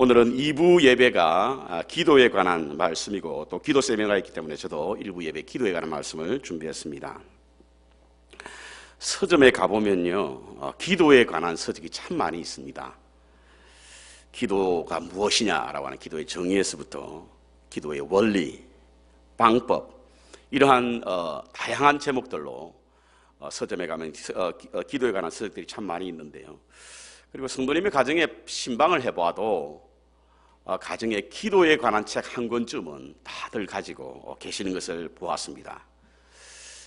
오늘은 2부 예배가 아, 기도에 관한 말씀이고 또 기도 세미나가 있기 때문에 저도 1부 예배 기도에 관한 말씀을 준비했습니다. 서점에 가보면요, 어, 기도에 관한 서적이 참 많이 있습니다. 기도가 무엇이냐라고 하는 기도의 정의에서부터 기도의 원리, 방법, 이러한 어, 다양한 제목들로 어, 서점에 가면 어, 어, 기도에 관한 서적들이 참 많이 있는데요. 그리고 성도님의 가정에 신방을 어, 가정의 기도에 관한 책 한 권쯤은 다들 가지고 계시는 것을 보았습니다.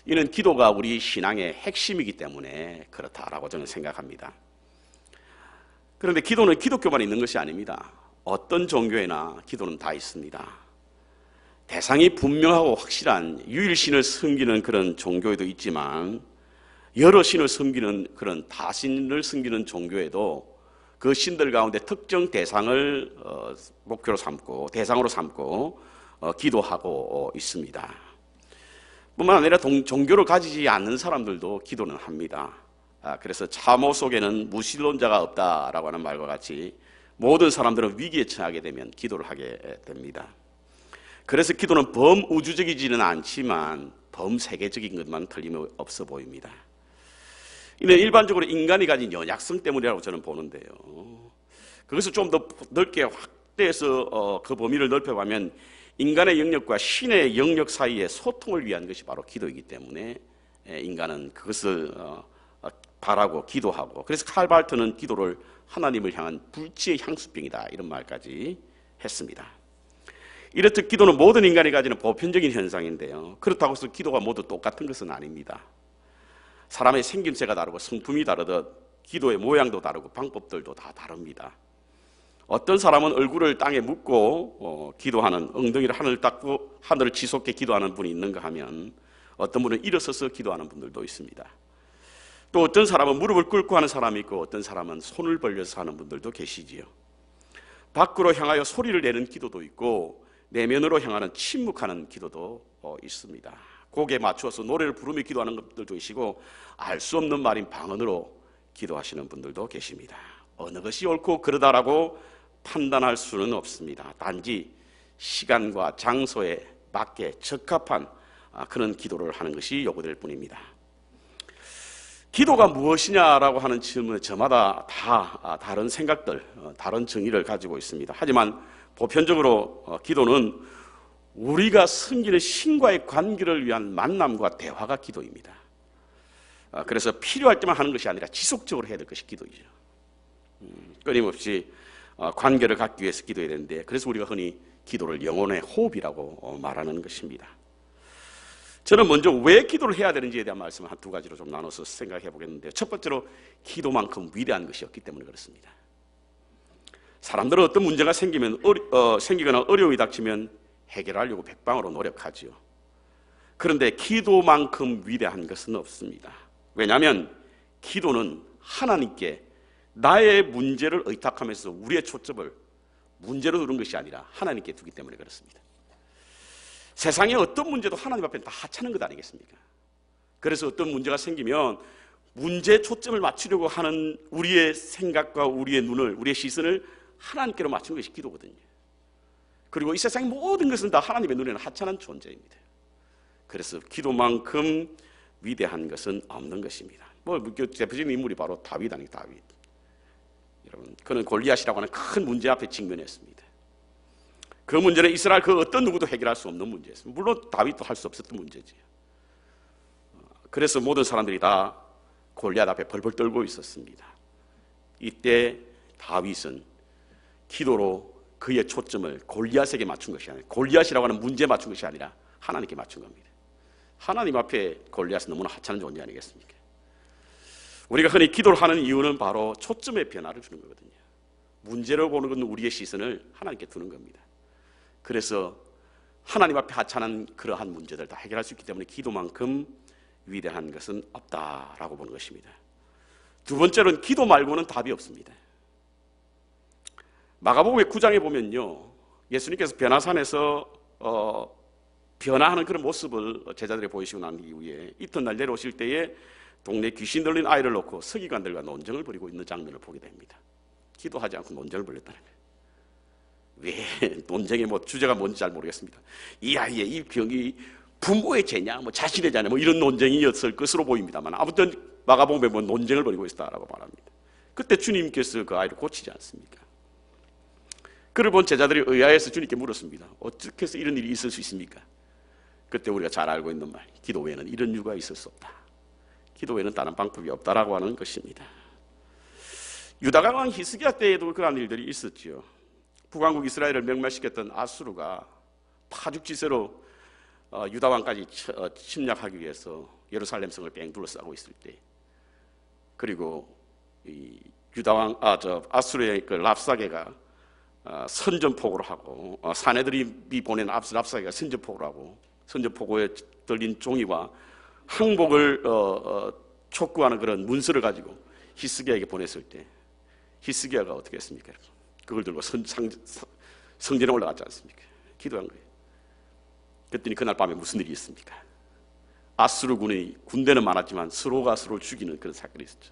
이는 기도가 우리 신앙의 핵심이기 때문에 그렇다라고 저는 생각합니다. 그런데 기도는 기독교만 있는 것이 아닙니다. 어떤 종교에나 기도는 다 있습니다. 대상이 분명하고 확실한 유일신을 섬기는 그런 종교에도 있지만 여러 신을 섬기는 그런 다신을 섬기는 종교에도 그 신들 가운데 특정 대상을 어, 목표로 삼고 대상으로 삼고 어, 기도하고 어, 있습니다. 뿐만 아니라 동, 종교를 가지지 않는 사람들도 기도는 합니다. 아, 그래서 참호 속에는 무신론자가 없다라고 하는 말과 같이 모든 사람들은 위기에 처하게 되면 기도를 하게 됩니다. 그래서 기도는 범우주적이지는 않지만 범세계적인 것만 틀림없어 보입니다. 이는 일반적으로 인간이 가진 연약성 때문이라고 저는 보는데요. 그것을 좀 더 넓게 확대해서 어, 그 범위를 넓혀가면 인간의 영역과 신의 영역 사이의 소통을 위한 것이 바로 기도이기 때문에 인간은 그것을 어, 어, 바라고 기도하고 그래서 칼발트는 기도를 하나님을 향한 불치의 향수병이다 이런 말까지 했습니다. 이렇듯 기도는 모든 인간이 가지는 보편적인 현상인데요. 그렇다고 해서 기도가 모두 똑같은 것은 아닙니다. 사람의 생김새가 다르고 성품이 다르듯 기도의 모양도 다르고 방법들도 다 다릅니다. 어떤 사람은 얼굴을 땅에 묻고 어, 기도하는 엉덩이를 하늘 닦고 하늘을 지속해 기도하는 분이 있는가 하면 어떤 분은 일어서서 기도하는 분들도 있습니다. 또 어떤 사람은 무릎을 꿇고 하는 사람이 있고 어떤 사람은 손을 벌려서 하는 분들도 계시지요. 밖으로 향하여 소리를 내는 기도도 있고 내면으로 향하는 침묵하는 기도도 어, 있습니다. 곡에 맞추어서 노래를 부르며 기도하는 분들도 계시고 알 수 없는 말인 방언으로 기도하시는 분들도 계십니다. 어느 것이 옳고 그러다라고 판단할 수는 없습니다. 단지 시간과 장소에 맞게 적합한 아, 그런 기도를 하는 것이 요구될 뿐입니다. 기도가 무엇이냐라고 하는 질문에 저마다 다 아, 다른 생각들, 어, 다른 정의를 가지고 있습니다. 하지만 보편적으로 어, 기도는 우리가 섬기는 신과의 관계를 위한 만남과 대화가 기도입니다. 아, 그래서 필요할 때만 하는 것이 아니라 지속적으로 해야 될 것이 기도이죠. 음, 끊임없이 어, 관계를 갖기 위해서 기도해야 되는데 그래서 우리가 흔히 기도를 영혼의 호흡이라고 어, 말하는 것입니다. 저는 먼저 왜 기도를 해야 되는지에 대한 말씀을 한 두 가지로 좀 나눠서 생각해 보겠는데요. 첫 번째로 기도만큼 위대한 것이 없기 때문에 그렇습니다. 사람들은 어떤 문제가 생기면 어리, 어, 생기거나 어려움이 닥치면 해결하려고 백방으로 노력하지요. 그런데 기도만큼 위대한 것은 없습니다. 왜냐하면 기도는 하나님께 나의 문제를 의탁하면서 우리의 초점을 문제로 두는 것이 아니라 하나님께 두기 때문에 그렇습니다. 세상의 어떤 문제도 하나님 앞에 다 하찮은 것 아니겠습니까? 그래서 어떤 문제가 생기면 문제 초점을 맞추려고 하는 우리의 생각과 우리의 눈을, 우리의 시선을 하나님께로 맞추는 것이 기도거든요. 그리고 이 세상의 모든 것은 다 하나님의 눈에는 하찮은 존재입니다. 그래서 기도만큼 위대한 것은 없는 것입니다. 뭐그 대표적인 인물이 바로 다윗 아니 다윗. 여러분, 그는 골리앗이라고 하는 큰 문제 앞에 직면했습니다. 그 문제는 이스라엘 그 어떤 누구도 해결할 수 없는 문제였습니다. 물론 다윗도 할 수 없었던 문제지. 그래서 모든 사람들이 다 골리앗 앞에 벌벌 떨고 있었습니다. 이때 다윗은 기도로 그의 초점을 골리앗에게 맞춘 것이 아니라 골리앗이라고 하는 문제에 맞춘 것이 아니라 하나님께 맞춘 겁니다. 하나님 앞에 골리앗은 너무나 하찮은 존재 아니겠습니까? 우리가 흔히 기도를 하는 이유는 바로 초점의 변화를 주는 거거든요. 문제를 보는 것은 우리의 시선을 하나님께 두는 겁니다. 그래서 하나님 앞에 하찮은 그러한 문제들 다 해결할 수 있기 때문에 기도만큼 위대한 것은 없다라고 보는 것입니다. 두 번째로는 기도 말고는 답이 없습니다. 마가복음의 9장에 보면요. 예수님께서 변화산에서 어, 변화하는 그런 모습을 제자들에 보이시고 난 이후에 이튿날 내려오실 때에 동네 귀신 들린 아이를 놓고 서기관들과 논쟁을 벌이고 있는 장면을 보게 됩니다. 기도하지 않고 논쟁을 벌였다는 거예요. 왜 논쟁의 뭐 주제가 뭔지 잘 모르겠습니다. 이 아이의 이 병이 부모의 죄냐, 뭐 자신의 죄냐, 뭐 이런 논쟁이었을 것으로 보입니다만 아무튼 마가복음에 뭐 논쟁을 벌이고 있다라고 말합니다. 그때 주님께서 그 아이를 고치지 않습니까? 그를 본 제자들이 의아해서 주님께 물었습니다. 어떻게 해서 이런 일이 있을 수 있습니까? 그때 우리가 잘 알고 있는 말, 기도 외에는 이런 이유가 있을 수 없다. 기도 외에는 다른 방법이 없다라고 하는 것입니다. 유다가 왕 히스기야 때에도 그러한 일들이 있었지요. 북왕국 이스라엘을 멸망시켰던 아수르가 파죽지세로 어, 유다 왕까지 어, 침략하기 위해서 예루살렘 성을 뺑 둘러싸고 있을 때, 그리고 이 유다 왕, 아, 저 아수르의 그 랍사게가 어, 선전포고를 하고 사내들이 보낸 랍사게가 선전포고를 하고 선전포고에 들린 종이와 항복을 어, 어, 촉구하는 그런 문서를 가지고 히스기야에게 보냈을 때 히스기야가 어떻게 했습니까? 그걸 들고 성, 상, 성전에 올라갔지 않습니까? 기도한 거예요. 그랬더니 그날 밤에 무슨 일이 있습니까? 아수르 군의 군대는 많았지만 서로가 서로를 죽이는 그런 사건이 있었죠.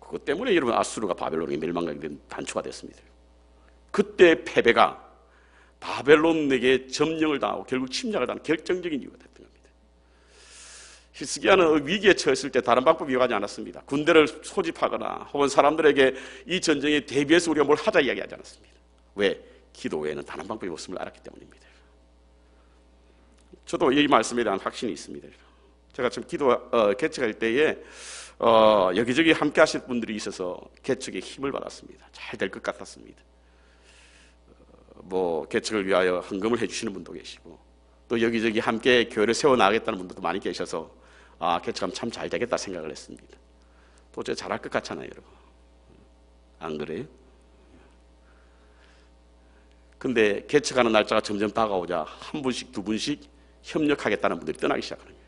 그것 때문에 여러분 아수르가 바벨론에 멸망하게 된 단초가 됐습니다. 그때 패배가 바벨론에게 점령을 당하고 결국 침략을 당한 결정적인 이유가 됐던 겁니다. 히스기야는 위기에 처했을 때 다른 방법이 이용하지 않았습니다. 군대를 소집하거나 혹은 사람들에게 이 전쟁에 대비해서 우리가 뭘 하자 이야기하지 않았습니다. 왜? 기도 외에는 다른 방법이 없음을 알았기 때문입니다. 저도 이 말씀에 대한 확신이 있습니다. 제가 지금 기도 어, 개척할 때에 어, 여기저기 함께 하실 분들이 있어서 개척에 힘을 받았습니다. 잘 될 것 같았습니다. 뭐 개척을 위하여 헌금을 해주시는 분도 계시고 또 여기저기 함께 교회를 세워 나가겠다는 분들도 많이 계셔서 아 개척하면 참 잘 되겠다 생각을 했습니다. 도저히 잘할 것 같잖아요, 여러분. 안 그래요? 근데 개척하는 날짜가 점점 다가오자 한 분씩 두 분씩 협력하겠다는 분들이 떠나기 시작하는 거예요.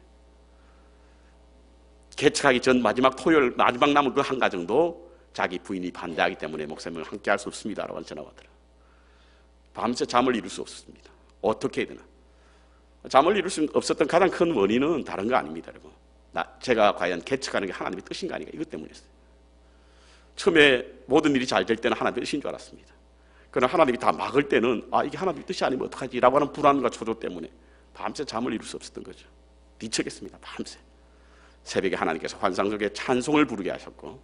개척하기 전 마지막 토요일 마지막 남은 그 한 가정도 자기 부인이 반대하기 때문에 목사님을 함께 할 수 없습니다라고 전화가 왔더라. 밤새 잠을 이룰 수 없었습니다. 어떻게 해야 되나? 잠을 이룰 수 없었던 가장 큰 원인은 다른 거 아닙니다, 여러분. 나, 제가 과연 개척하는 게 하나님의 뜻인가 아닌가 이것 때문이었어요. 처음에 모든 일이 잘 될 때는 하나님의 뜻인 줄 알았습니다. 그러나 하나님이 다 막을 때는 아 이게 하나님의 뜻이 아니면 어떡하지? 라고 하는 불안과 초조 때문에 밤새 잠을 이룰 수 없었던 거죠. 뒤척였습니다. 밤새. 새벽에 하나님께서 환상 속에 찬송을 부르게 하셨고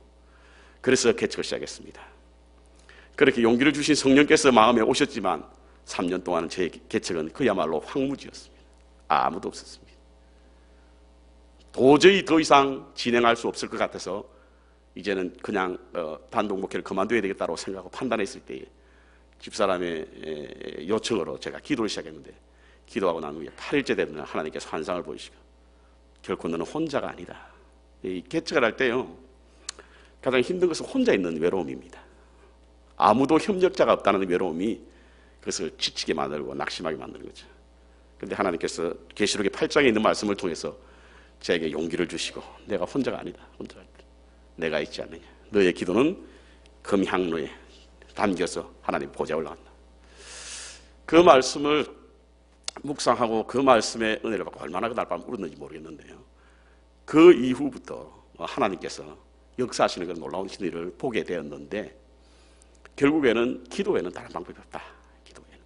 그래서 개척을 시작했습니다. 그렇게 용기를 주신 성령께서 마음에 오셨지만 3년 동안 제 개척은 그야말로 황무지였습니다. 아무도 없었습니다. 도저히 더 이상 진행할 수 없을 것 같아서 이제는 그냥 어, 단독 목회를 그만둬야 되겠다고 생각하고 판단했을 때에 집사람의 요청으로 제가 기도를 시작했는데 기도하고 난 후에 8일째 되는 날 하나님께서 환상을 보이시고 결코 너는 혼자가 아니다. 이 개척을 할 때요 가장 힘든 것은 혼자 있는 외로움입니다. 아무도 협력자가 없다는 외로움이 그것을 지치게 만들고 낙심하게 만드는 거죠. 그런데 하나님께서 계시록의 8장에 있는 말씀을 통해서 저에게 용기를 주시고 내가 혼자가 아니다. 혼자 내가 있지 않느냐. 너의 기도는 금향로에 담겨서 하나님 보좌에 올라간다. 그 말씀을 묵상하고 그 말씀의 은혜를 받고 얼마나 그날 밤 울었는지 모르겠는데요. 그 이후부터 하나님께서 역사하시는 그런 놀라운 신의를 보게 되었는데 결국에는 기도에는 다른 방법이 없다. 기도에는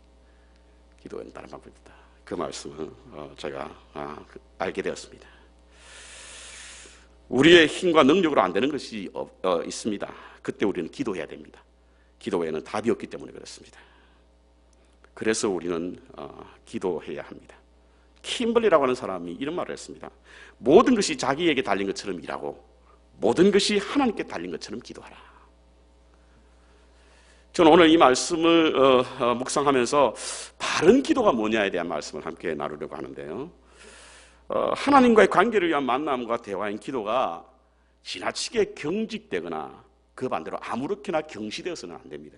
기도에는 다른 방법이 없다. 그 말씀을 어, 제가 아, 그, 알게 되었습니다. 우리의 힘과 능력으로 안 되는 것이 어, 어, 있습니다. 그때 우리는 기도해야 됩니다. 기도 외에는 답이 없기 때문에 그렇습니다. 그래서 우리는 어, 기도해야 합니다. 킴블리라고 하는 사람이 이런 말을 했습니다. 모든 것이 자기에게 달린 것처럼 일하고 모든 것이 하나님께 달린 것처럼 기도하라. 저는 오늘 이 말씀을 어, 어, 묵상하면서 바른 기도가 뭐냐에 대한 말씀을 함께 나누려고 하는데요. 어, 하나님과의 관계를 위한 만남과 대화인 기도가 지나치게 경직되거나 그 반대로 아무렇게나 경시되어서는 안 됩니다.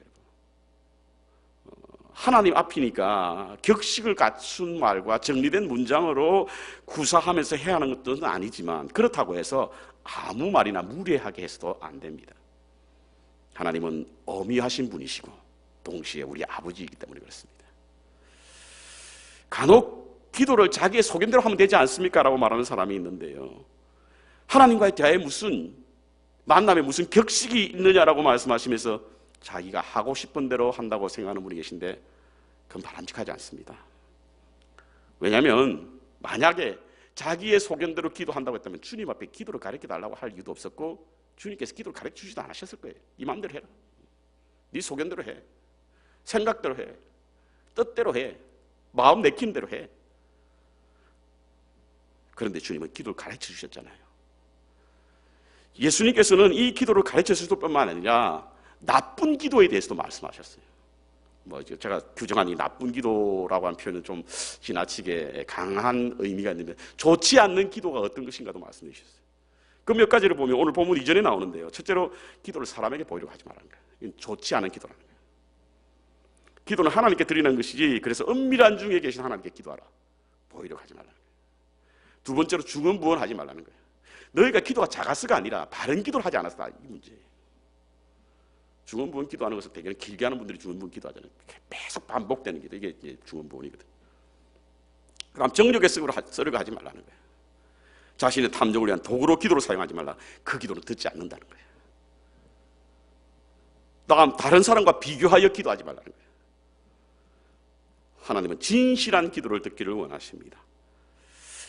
하나님 앞이니까 격식을 갖춘 말과 정리된 문장으로 구사하면서 해야 하는 것도 아니지만 그렇다고 해서 아무 말이나 무례하게 해서도 안 됩니다. 하나님은 어미하신 분이시고 동시에 우리 아버지이기 때문에 그렇습니다. 간혹 기도를 자기의 소견대로 하면 되지 않습니까? 라고 말하는 사람이 있는데요. 하나님과의 대화에 무슨 만남에 무슨 격식이 있느냐라고 말씀하시면서 자기가 하고 싶은 대로 한다고 생각하는 분이 계신데 그건 바람직하지 않습니다. 왜냐하면 만약에 자기의 소견대로 기도한다고 했다면 주님 앞에 기도를 가르쳐 달라고 할 이유도 없었고 주님께서 기도를 가르쳐 주지도 않으셨을 거예요. 네 마음대로 해라. 네 소견대로 해. 생각대로 해. 뜻대로 해. 마음 내키는 대로 해. 그런데 주님은 기도를 가르쳐 주셨잖아요. 예수님께서는 이 기도를 가르쳐 주실 뿐만 아니라 나쁜 기도에 대해서도 말씀하셨어요. 뭐 제가 규정한 이 나쁜 기도라고 하는 표현은 좀 지나치게 강한 의미가 있는데 좋지 않는 기도가 어떤 것인가도 말씀해 주셨어요. 그 몇 가지를 보면 오늘 본문 이전에 나오는데요. 첫째로 기도를 사람에게 보이려고 하지 말라는 거예요. 이건 좋지 않은 기도라는 거예요. 기도는 하나님께 드리는 것이지 그래서 은밀한 중에 계신 하나님께 기도하라. 보이려고 하지 말라는 거예요. 두 번째로 중언 부언 하지 말라는 거예요. 너희가 기도가 작아서가 아니라 바른 기도를 하지 않았다. 이 문제예요. 중언부언 기도하는 것은 대개는 길게 하는 분들이 중언부언 기도하잖아요. 계속 반복되는 기도 이게 중언부언이거든. 그럼 정력의 쓰려고 하지 말라는 거예요. 자신의 탐욕을 위한 도구로 기도를 사용하지 말라. 그 기도는 듣지 않는다는 거예요. 다음 다른 사람과 비교하여 기도하지 말라는 거예요. 하나님은 진실한 기도를 듣기를 원하십니다.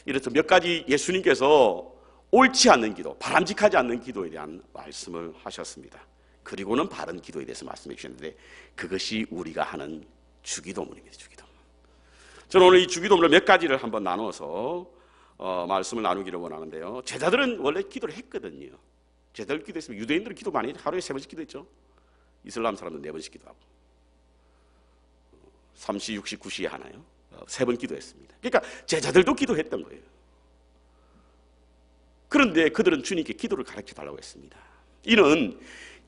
이래서 몇 가지 예수님께서 옳지 않는 기도, 바람직하지 않는 기도에 대한 말씀을 하셨습니다. 그리고는 바른 기도에 대해서 말씀해 주셨는데 그것이 우리가 하는 주기도문입니다. 주기도문. 저는 오늘 이 주기도문을 몇 가지를 한번 나눠서 어, 말씀을 나누기를 원하는데요. 제자들은 원래 기도를 했거든요. 제자들 기도했으면 유대인들은 기도 많이 하루에 세 번씩 기도했죠. 이슬람 사람들은 네 번씩 기도하고 3시, 6시, 9시에 하나요? 어, 세번 기도했습니다. 그러니까 제자들도 기도했던 거예요. 그런데 그들은 주님께 기도를 가르쳐 달라고 했습니다. 이는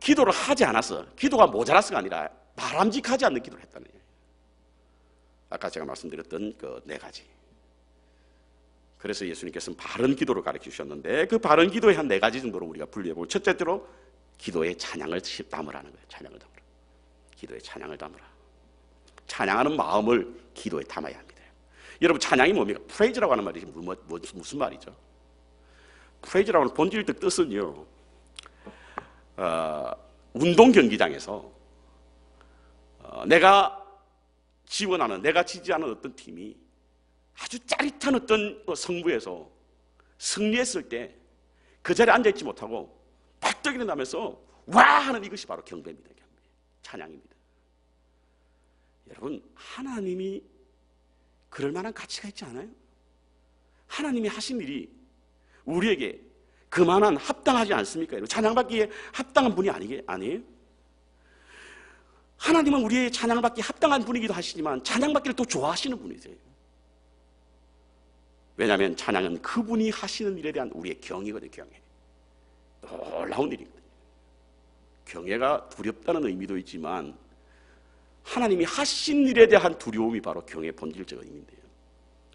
기도를 하지 않아서 기도가 모자라서가 아니라 바람직하지 않는 기도를 했다는 거예요. 아까 제가 말씀드렸던 그 네 가지. 그래서 예수님께서는 바른 기도를 가르쳐 주셨는데 그 바른 기도의 한 네 가지 정도로 우리가 분류해 보고 첫째로 기도에 찬양을 담으라는 거예요. 찬양을 담으라. 기도에 찬양을 담으라. 찬양하는 마음을 기도에 담아야 합니다. 여러분 찬양이 뭡니까? 프레이즈라고 하는 말이 무슨 말이죠? 프레이즈라고 하는 본질적 뜻은요. 어, 운동 경기장에서 어, 내가 지원하는 내가 지지하는 어떤 팀이 아주 짜릿한 어떤 성부에서 승리했을 때 그 자리에 앉아 있지 못하고 발떡 일어나면서 와 하는 이것이 바로 경배입니다. 경배. 찬양입니다. 여러분 하나님이 그럴 만한 가치가 있지 않아요? 하나님이 하신 일이 우리에게 그만한 합당하지 않습니까? 찬양받기에 합당한 분이 아니게 아니에요? 하나님은 우리의 찬양받기에 합당한 분이기도 하시지만 찬양받기를 또 좋아하시는 분이세요. 왜냐하면 찬양은 그분이 하시는 일에 대한 우리의 경이거든요. 경애. 놀라운 일이거든요. 경애가 두렵다는 의미도 있지만 하나님이 하신 일에 대한 두려움이 바로 경의 본질적 의미인데요.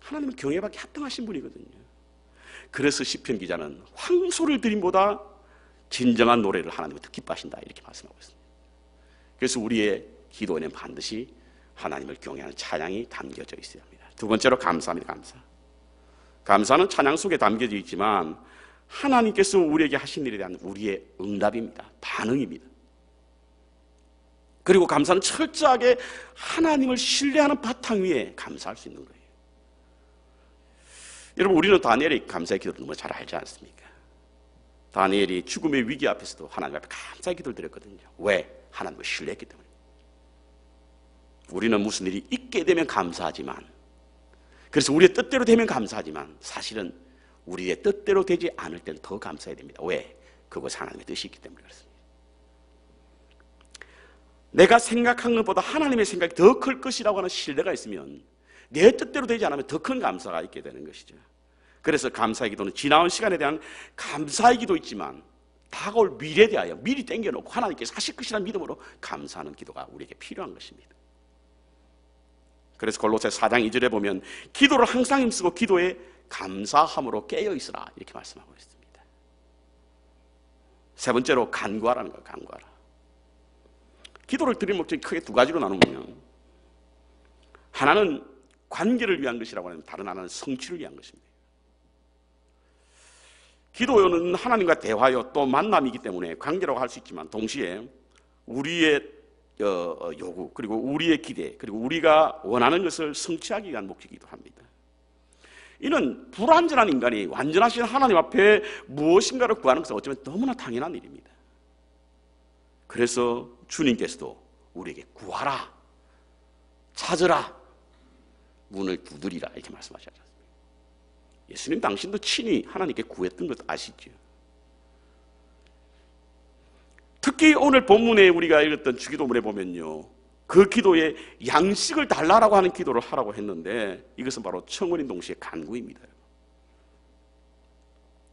하나님은 경애받기 합당하신 분이거든요. 그래서 시편 기자는 황소를 드림보다 진정한 노래를 하나님을 더 기뻐하신다 이렇게 말씀하고 있습니다. 그래서 우리의 기도에는 반드시 하나님을 경외하는 찬양이 담겨져 있어야 합니다. 두 번째로 감사합니다. 감사. 감사는 찬양 속에 담겨져 있지만 하나님께서 우리에게 하신 일에 대한 우리의 응답입니다. 반응입니다. 그리고 감사는 철저하게 하나님을 신뢰하는 바탕 위에 감사할 수 있는 거예요. 여러분 우리는 다니엘의 감사의 기도를 너무 잘 알지 않습니까? 다니엘이 죽음의 위기 앞에서도 하나님 앞에 감사의 기도를 드렸거든요. 왜? 하나님을 신뢰했기 때문에. 우리는 무슨 일이 있게 되면 감사하지만 그래서 우리의 뜻대로 되면 감사하지만 사실은 우리의 뜻대로 되지 않을 때는 더 감사해야 됩니다. 왜? 그것이 하나님의 뜻이 있기 때문에 그렇습니다. 내가 생각한 것보다 하나님의 생각이 더 클 것이라고 하는 신뢰가 있으면 내 뜻대로 되지 않으면 더 큰 감사가 있게 되는 것이죠. 그래서 감사의 기도는 지나온 시간에 대한 감사의 기도 있지만 다가올 미래에 대하여 미리 땡겨놓고 하나님께서 하실 것이라는 믿음으로 감사하는 기도가 우리에게 필요한 것입니다. 그래서 골로새 4장 2절에 보면 기도를 항상 힘쓰고 기도에 감사함으로 깨어 있으라 이렇게 말씀하고 있습니다. 세 번째로 간구하라는 거예요. 간구하라. 기도를 드리는 목적이 크게 두 가지로 나누면 하나는 관계를 위한 것이라고 하면 다른 하나는 성취를 위한 것입니다. 기도는 하나님과 대화요 또 만남이기 때문에 관계라고 할 수 있지만 동시에 우리의 요구 그리고 우리의 기대 그리고 우리가 원하는 것을 성취하기 위한 목적이기도 합니다. 이는 불완전한 인간이 완전하신 하나님 앞에 무엇인가를 구하는 것은 어쩌면 너무나 당연한 일입니다. 그래서 주님께서도 우리에게 구하라, 찾으라, 문을 두드리라 이렇게 말씀하셨습니다. 예수님 당신도 친히 하나님께 구했던 것 아시죠? 특히 오늘 본문에 우리가 읽었던 주기도문에 보면요. 그 기도에 양식을 달라라고 하는 기도를 하라고 했는데 이것은 바로 청원인 동시에 간구입니다.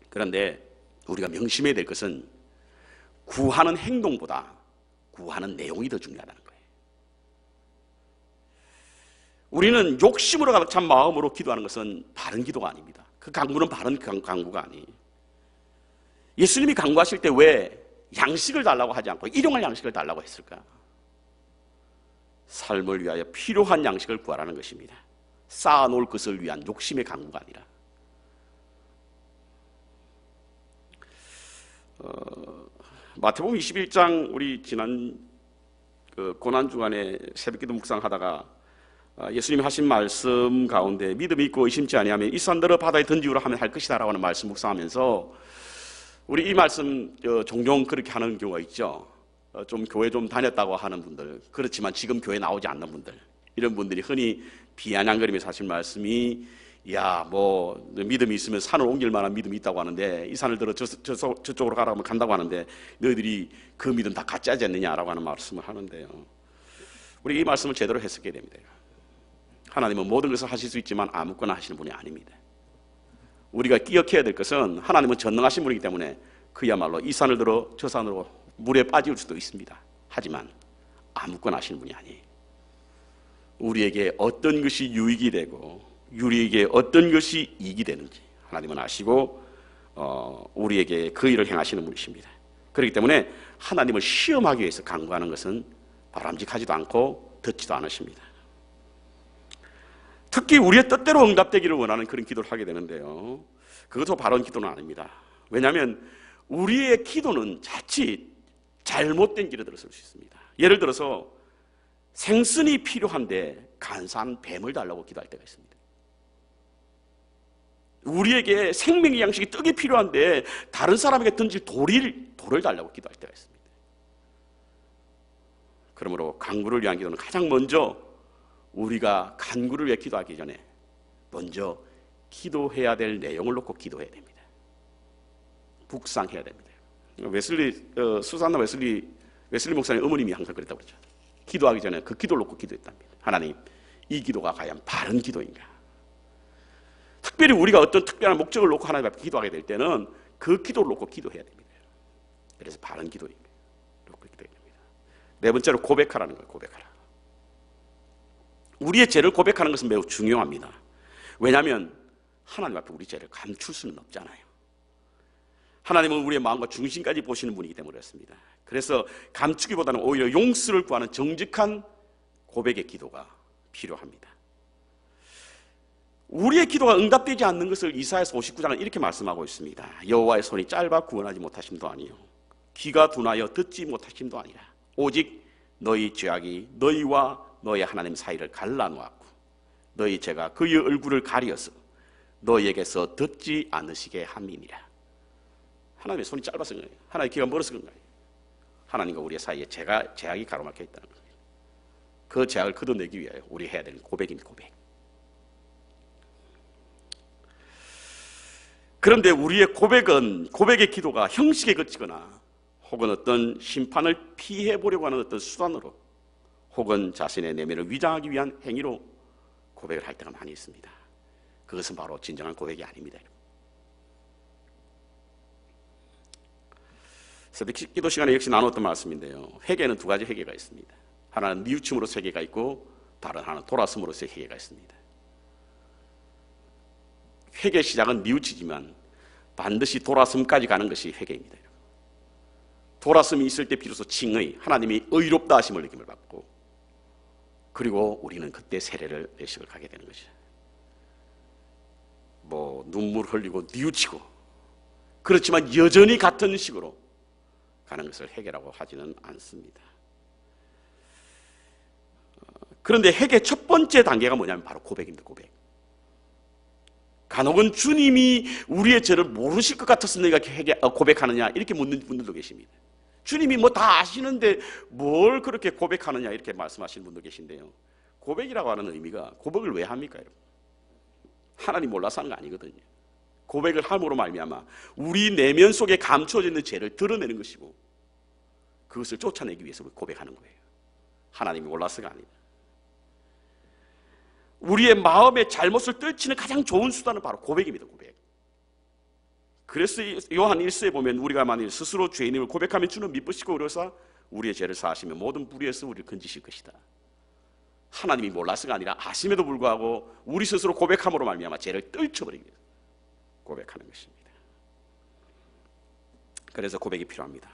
그런데 우리가 명심해야 될 것은 구하는 행동보다 구하는 내용이 더 중요하다는 거예요. 우리는 욕심으로 가득 찬 마음으로 기도하는 것은 바른 기도가 아닙니다. 그 강구는 바른 강구가 아니에요. 예수님이 강구하실 때 왜 양식을 달라고 하지 않고 일용할 양식을 달라고 했을까? 삶을 위하여 필요한 양식을 구하라는 것입니다. 쌓아놓을 것을 위한 욕심의 강구가 아니라. 어, 마태복음 21장 우리 지난 그 고난 주간에 새벽기도 묵상하다가 아, 예수님이 하신 말씀 가운데 믿음이 있고 의심치 아니하면 이 산들을 바다에 던지우라 하면 할 것이다라고 하는 말씀 묵상하면서 우리 이 말씀 종종 그렇게 하는 경우가 있죠. 어, 좀 교회 좀 다녔다고 하는 분들 그렇지만 지금 교회 나오지 않는 분들 이런 분들이 흔히 비아냥거리면서 하신 말씀이 야, 뭐, 믿음이 있으면 산을 옮길 만한 믿음이 있다고 하는데, 이 산을 들어 저, 저, 저쪽으로 가라고 하면 간다고 하는데, 너희들이 그 믿음 다 가짜지 않느냐라고 하는 말씀을 하는데요. 우리 이 말씀을 제대로 해석해야 됩니다. 하나님은 모든 것을 하실 수 있지만 아무거나 하시는 분이 아닙니다. 우리가 기억해야 될 것은 하나님은 전능하신 분이기 때문에 그야말로 이 산을 들어 저 산으로 물에 빠질 수도 있습니다. 하지만 아무거나 하시는 분이 아니에요. 우리에게 어떤 것이 유익이 되고 우리에게 어떤 것이 이익이 되는지 하나님은 아시고 어, 우리에게 그 일을 행하시는 분이십니다. 그렇기 때문에 하나님을 시험하기 위해서 강구하는 것은 바람직하지도 않고 듣지도 않으십니다. 특히 우리의 뜻대로 응답되기를 원하는 그런 기도를 하게 되는데요. 그것도 바른 기도는 아닙니다. 왜냐하면 우리의 기도는 자칫 잘못된 길에 들어설 수 있습니다. 예를 들어서 생선이 필요한데 간사한 뱀을 달라고 기도할 때가 있습니다. 우리에게 생명의 양식이 떡이 필요한데 다른 사람에게 던질 돌을, 돌을 달라고 기도할 때가 있습니다. 그러므로 강구를 위한 기도는 가장 먼저 우리가 간구를 위해 기도하기 전에 먼저 기도해야 될 내용을 놓고 기도해야 됩니다. 묵상해야 됩니다. 웨슬리 어, 수산나 웨슬리 웨슬리 목사님 어머님이 항상 그랬다고 그러죠. 기도하기 전에 그 기도를 놓고 기도했답니다. 하나님, 이 기도가 과연 바른 기도인가? 특별히 우리가 어떤 특별한 목적을 놓고 하나님 앞에 기도하게 될 때는 그 기도를 놓고 기도해야 됩니다. 그래서 바른 기도입니다. 놓고 기도해야 됩니다. 네 번째로 고백하라는 거예요. 고백하라. 우리의 죄를 고백하는 것은 매우 중요합니다. 왜냐하면 하나님 앞에 우리 죄를 감출 수는 없잖아요. 하나님은 우리의 마음과 중심까지 보시는 분이기 때문에 그렇습니다. 그래서 감추기보다는 오히려 용서를 구하는 정직한 고백의 기도가 필요합니다. 우리의 기도가 응답되지 않는 것을 이사야서 59장은 이렇게 말씀하고 있습니다. 여호와의 손이 짧아 구원하지 못하심도 아니요 귀가 둔하여 듣지 못하심도 아니라 오직 너희 죄악이 너희와 너희 하나님 사이를 갈라놓았고 너희 죄가 그의 얼굴을 가리어서 너희에게서 듣지 않으시게 함이니라. 하나님의 손이 짧아서 그런 거예요. 하나님의 귀가 멀어서 그런 거예요. 하나님과 우리의 사이에 죄가, 죄악이 가로막혀 있다는 거예요. 그 죄악을 걷어내기 위하여 우리 해야 되는 고백입니다. 고백. 그런데 우리의 고백은 고백의 기도가 형식에 그치거나 혹은 어떤 심판을 피해 보려고 하는 어떤 수단으로 혹은 자신의 내면을 위장하기 위한 행위로 고백을 할 때가 많이 있습니다. 그것은 바로 진정한 고백이 아닙니다. 새벽 기도 시간에 역시 나눴던 말씀인데요. 회개는 두 가지 회개가 있습니다. 하나는 뉘우침으로 회개가 있고 다른 하나는 돌아섬으로서의 회개가 있습니다. 회개 시작은 뉘우치지만 반드시 돌아섬까지 가는 것이 회개입니다. 돌아섬이 있을 때 비로소 칭의 하나님이 의롭다 하심을 느낌을 받고 그리고 우리는 그때 세례를 내식을 가게 되는 것이죠. 뭐 눈물 흘리고 뉘우치고 그렇지만 여전히 같은 식으로 가는 것을 회개라고 하지는 않습니다. 어, 그런데 회개 첫 번째 단계가 뭐냐면 바로 고백입니다. 고백. 간혹은 주님이 우리의 죄를 모르실 것 같았으니까 회개, 어, 고백하느냐 이렇게 묻는 분들도 계십니다. 주님이 뭐 다 아시는데 뭘 그렇게 고백하느냐 이렇게 말씀하시는 분도 계신데요. 고백이라고 하는 의미가 고백을 왜 합니까, 여러분? 하나님 몰라서 하는 거 아니거든요. 고백을 함으로 말미암아 우리 내면 속에 감춰져 있는 죄를 드러내는 것이고 그것을 쫓아내기 위해서 고백하는 거예요. 하나님이 몰라서가 아니다. 우리의 마음의 잘못을 떨치는 가장 좋은 수단은 바로 고백입니다. 고백. 그래서 요한 1서에 보면 우리가 만일 스스로 죄인임을 고백하면 주는 미쁘시고 그래서 우리의 죄를 사하시며 모든 불의에서 우리를 건지실 것이다. 하나님이 몰라서가 아니라 아심에도 불구하고 우리 스스로 고백함으로 말미암아 죄를 떨쳐버리기 고백하는 것입니다. 그래서 고백이 필요합니다.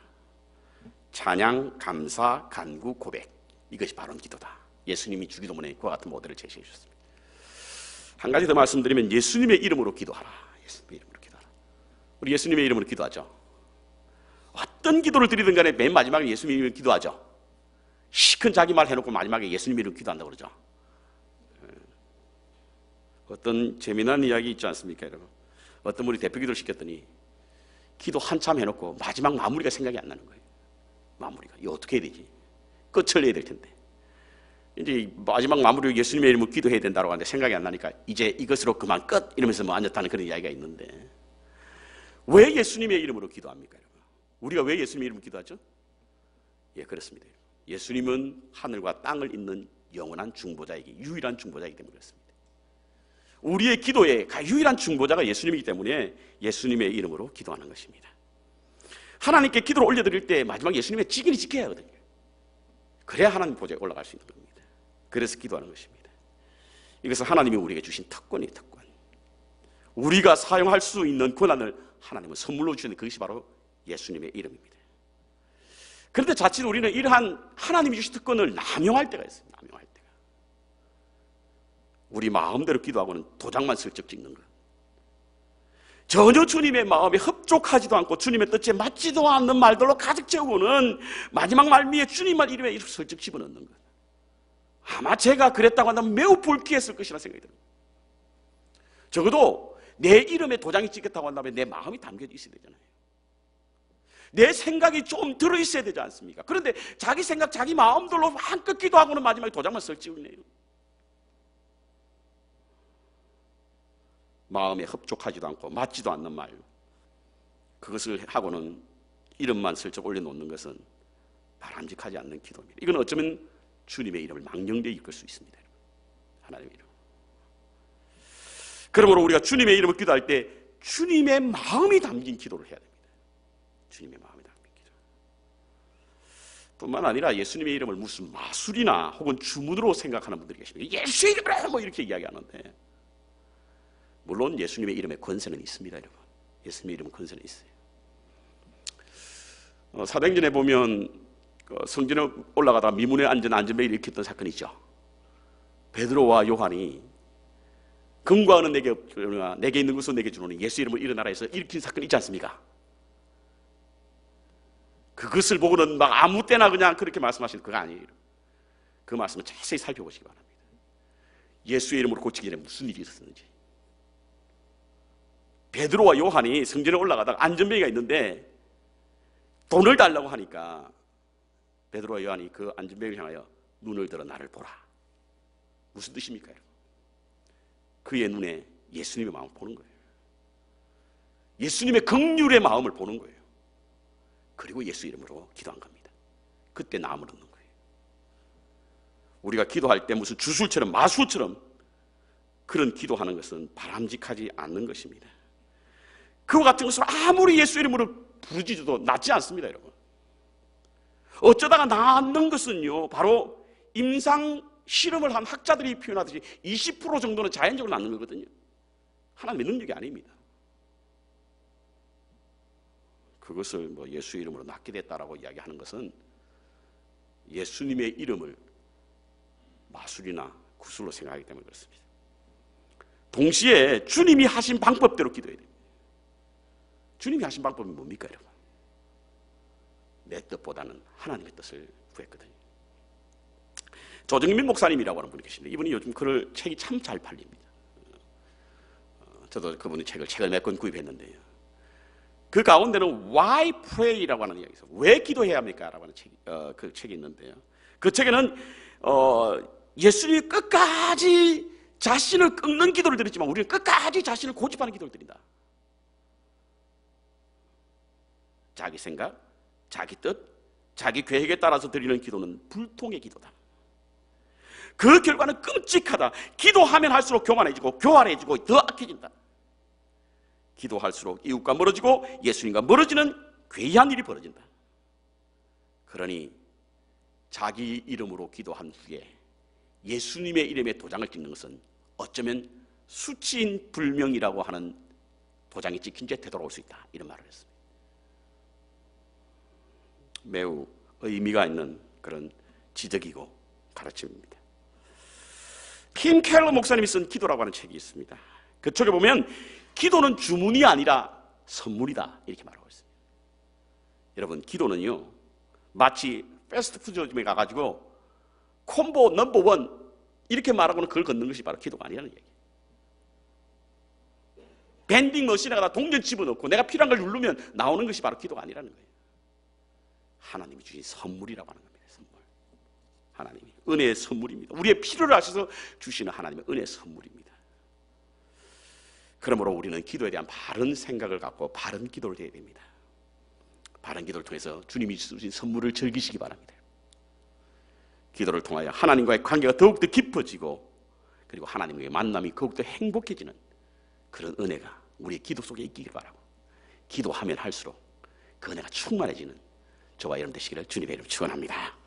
찬양, 감사, 간구, 고백 이것이 바른 기도다. 예수님이 주기도문에 그와 같은 모델을 제시해 주셨습니다. 한 가지 더 말씀드리면 예수님의 이름으로 기도하라. 예수님의 기도하라. 우리 예수님의 이름으로 기도하죠. 어떤 기도를 드리든 간에 맨 마지막에 예수님의 이름으로 기도하죠. 시큰 자기 말 해놓고 마지막에 예수님 이름 기도한다고 그러죠. 예. 어떤 재미난 이야기 있지 않습니까, 여러분? 어떤 분이 대표 기도를 시켰더니 기도 한참 해놓고 마지막 마무리가 생각이 안 나는 거예요. 마무리가. 이거 어떻게 해야 되지? 끝을 내야 될 텐데. 이제 마지막 마무리로 예수님의 이름으로 기도해야 된다고 하는데 생각이 안 나니까 이제 이것으로 그만 끝 이러면서 뭐 앉았다는 그런 이야기가 있는데 왜 예수님의 이름으로 기도합니까? 여러분? 우리가 왜 예수님의 이름으로 기도하죠? 예, 그렇습니다. 예수님은 하늘과 땅을 잇는 영원한 중보자이기 유일한 중보자이기 때문에 그렇습니다. 우리의 기도의 유일한 중보자가 예수님이기 때문에 예수님의 이름으로 기도하는 것입니다. 하나님께 기도를 올려드릴 때 마지막 예수님의 직인이 지켜야 하거든요. 그래야 하나님 보좌에 올라갈 수 있는 겁니다. 그래서 기도하는 것입니다. 이것은 하나님이 우리에게 주신 특권이 특권. 우리가 사용할 수 있는 권한을 하나님은 선물로 주시는 그것이 바로 예수님의 이름입니다. 그런데 자칫 우리는 이러한 하나님이 주신 특권을 남용할 때가 있습니다. 남용할 때가. 우리 마음대로 기도하고는 도장만 슬쩍 찍는 것. 전혀 주님의 마음에 흡족하지도 않고 주님의 뜻에 맞지도 않는 말들로 가득 채우고는 마지막 말미에 주님만 이름에 이렇게 슬쩍 집어넣는 것. 아마 제가 그랬다고 한다면 매우 불쾌했을 것이라 생각이 듭니다. 적어도 내 이름에 도장이 찍혔다고 한다면 내 마음이 담겨져 있어야 되잖아요. 내 생각이 좀 들어있어야 되지 않습니까? 그런데 자기 생각, 자기 마음들로 한껏 기도하고는 마지막에 도장만 설 찍으네요. 마음에 흡족하지도 않고 맞지도 않는 말. 그것을 하고는 이름만 슬쩍 올려놓는 것은 바람직하지 않는 기도입니다. 이건 어쩌면 주님의 이름을 망령되이 이끌 수 있습니다. 하나님의 이름. 그러므로 우리가 주님의 이름을 기도할 때 주님의 마음이 담긴 기도를 해야 됩니다. 주님의 마음이 담긴 기도. 뿐만 아니라 예수님의 이름을 무슨 마술이나 혹은 주문으로 생각하는 분들이 계십니다. 예수의 이름으로 뭐 이렇게 이야기하는데 물론 예수님의 이름에 권세는 있습니다, 여러분. 예수님의 이름은 권세는 있어요. 어, 사도행전에 보면 그 성전에 올라가다가 미문에 앉은 안전벨을 일으켰던 사건이 있죠. 베드로와 요한이 금과 은은 내게 없으나 내게 있는 것은 내게 주노니 예수 이름을 일어나라 해서 일으킨 사건이 있지 않습니까? 그것을 보고는 막 아무 때나 그냥 그렇게 말씀하시는 그거 아니에요. 그 말씀을 자세히 살펴보시기 바랍니다. 예수의 이름으로 고치기 전에 무슨 일이 있었는지. 베드로와 요한이 성전에 올라가다가 안전벨이가 있는데 돈을 달라고 하니까 베드로와 요한이 그 안전벨을 향하여 눈을 들어 나를 보라. 무슨 뜻입니까? 그의 눈에 예수님의 마음을 보는 거예요. 예수님의 극률의 마음을 보는 거예요. 그리고 예수 이름으로 기도한 겁니다. 그때 나음을 얻는 거예요. 우리가 기도할 때 무슨 주술처럼 마술처럼 그런 기도하는 것은 바람직하지 않는 것입니다. 그와 같은 것을 아무리 예수 이름으로 부르짖어도 낫지 않습니다, 여러분. 어쩌다가 낫는 것은요, 바로 임상 실험을 한 학자들이 표현하듯이 20% 정도는 자연적으로 낳는 거거든요. 하나님의 능력이 아닙니다. 그것을 뭐 예수 이름으로 낳게 됐다라고 이야기하는 것은 예수님의 이름을 마술이나 구술로 생각하기 때문에 그렇습니다. 동시에 주님이 하신 방법대로 기도해야 됩니다. 주님이 하신 방법이 뭡니까, 여러분? 내 뜻보다는 하나님의 뜻을 구했거든요. 조정민 목사님이라고 하는 분이 계신데 이분이 요즘 글을 책이 참 잘 팔립니다. 어, 저도 그분의 책을 책을 몇 권 구입했는데요. 그 가운데는 Why Pray라고 하는 이야기 있어요. 왜 기도해야 합니까? 라고 하는 책, 어, 그 책이 있는데요. 그 책에는 어, 예수님이 끝까지 자신을 꺾는 기도를 드렸지만 우리는 끝까지 자신을 고집하는 기도를 드린다. 자기 생각, 자기 뜻, 자기 계획에 따라서 드리는 기도는 불통의 기도다. 그 결과는 끔찍하다. 기도하면 할수록 교만해지고 교활해지고 더 악해진다. 기도할수록 이웃과 멀어지고 예수님과 멀어지는 괴이한 일이 벌어진다. 그러니 자기 이름으로 기도한 후에 예수님의 이름에 도장을 찍는 것은 어쩌면 수치인 불명이라고 하는 도장이 찍힌 채 되돌아올 수 있다. 이런 말을 했습니다. 매우 의미가 있는 그런 지적이고 가르침입니다. 킴 켈러 목사님이 쓴 기도라고 하는 책이 있습니다. 그쪽에 보면 기도는 주문이 아니라 선물이다 이렇게 말하고 있습니다. 여러분 기도는요 마치 패스트푸드점에 가가지고 콤보 넘버 원 이렇게 말하고는 그걸 걷는 것이 바로 기도가 아니라는 얘기예요. 밴딩 머신에 가다 동전 집어넣고 내가 필요한 걸 누르면 나오는 것이 바로 기도가 아니라는 거예요. 하나님이 주신 선물이라고 하는 겁니다. 선물. 하나님이 은혜의 선물입니다. 우리의 필요를 아셔서 주시는 하나님의 은혜의 선물입니다. 그러므로 우리는 기도에 대한 바른 생각을 갖고 바른 기도를 해야 됩니다. 바른 기도를 통해서 주님이 주신 선물을 즐기시기 바랍니다. 기도를 통하여 하나님과의 관계가 더욱더 깊어지고 그리고 하나님과의 만남이 더욱더 행복해지는 그런 은혜가 우리의 기도 속에 있기를 바라고 기도하면 할수록 그 은혜가 충만해지는 저와 여러분 되시기를 주님의 이름 축원합니다.